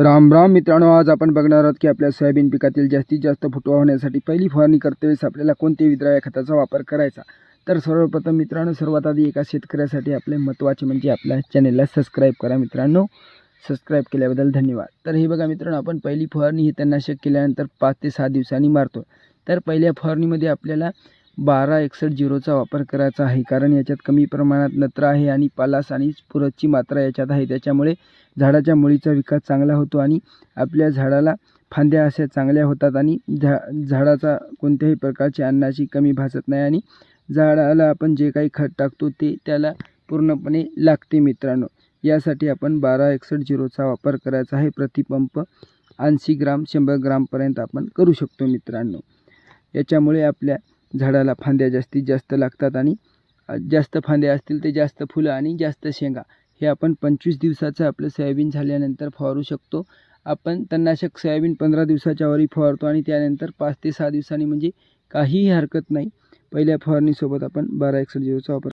राम राम मित्रांनो आज आपण बघणार आहोत की आपल्या सोयाबीन पिकातील जास्तीत जास्त फुटवा होण्यासाठी पहिली फवारणी करतेवेळेस आपल्याला कोणते विद्राव्य खताचा वापर करायचा? तर सर्वप्रथम मित्रांनो सर्वात आधी एका शेतकऱ्यासाठी आपले महत्त्वाचे म्हणजे आपल्या चॅनेलला सबस्क्राईब करा मित्रांनो. सबस्क्राईब केल्याबद्दल धन्यवाद. तर हे बघा मित्रांनो आपण पहिली फवारणी ही तणनाशक केल्यानंतर पाच ते सहा दिवसांनी मारतो. तर पहिल्या फवारणीमध्ये आपल्याला बारा एकसष्ट झिरोचा वापर करायचा आहे. कारण याच्यात कमी प्रमाणात नत्र आहे आणि पालास आणि स्फुरदची मात्रा याच्यात आहे. त्याच्यामुळे झाडाच्या मुळीचा विकास चांगला होतो आणि आपल्या झाडाला फांद्या अशा चांगल्या होतात आणि झा झाडाचा कोणत्याही प्रकारची अन्नाची कमी भासत नाही आणि झाडाला आपण जे काही खत टाकतो ते त्याला पूर्णपणे लागते मित्रांनो. यासाठी आपण बारा एकसष्ट झिरोचा वापर करायचा आहे. प्रतिपंप ऐंशी ग्राम शंभर ग्रामपर्यंत आपण करू शकतो मित्रांनो. याच्यामुळे आपल्या झाडाला फांद्या जास्तीत जास्त लागतात आणि जास्त फांद्या असतील ते जास्त फुलं आणि जास्त शेंगा. हे आपण पंचवीस दिवसाचं आपलं सोयाबीन झाल्यानंतर फवारू शकतो. आपण तणनाशक सोयाबीन पंधरा दिवसाच्यावरही फवारतो आणि त्यानंतर पाच ते सहा दिवसांनी म्हणजे काहीही हरकत नाही. पहिल्या फवारणीसोबत आपण बारा एकसष्ट झिरोचा वापर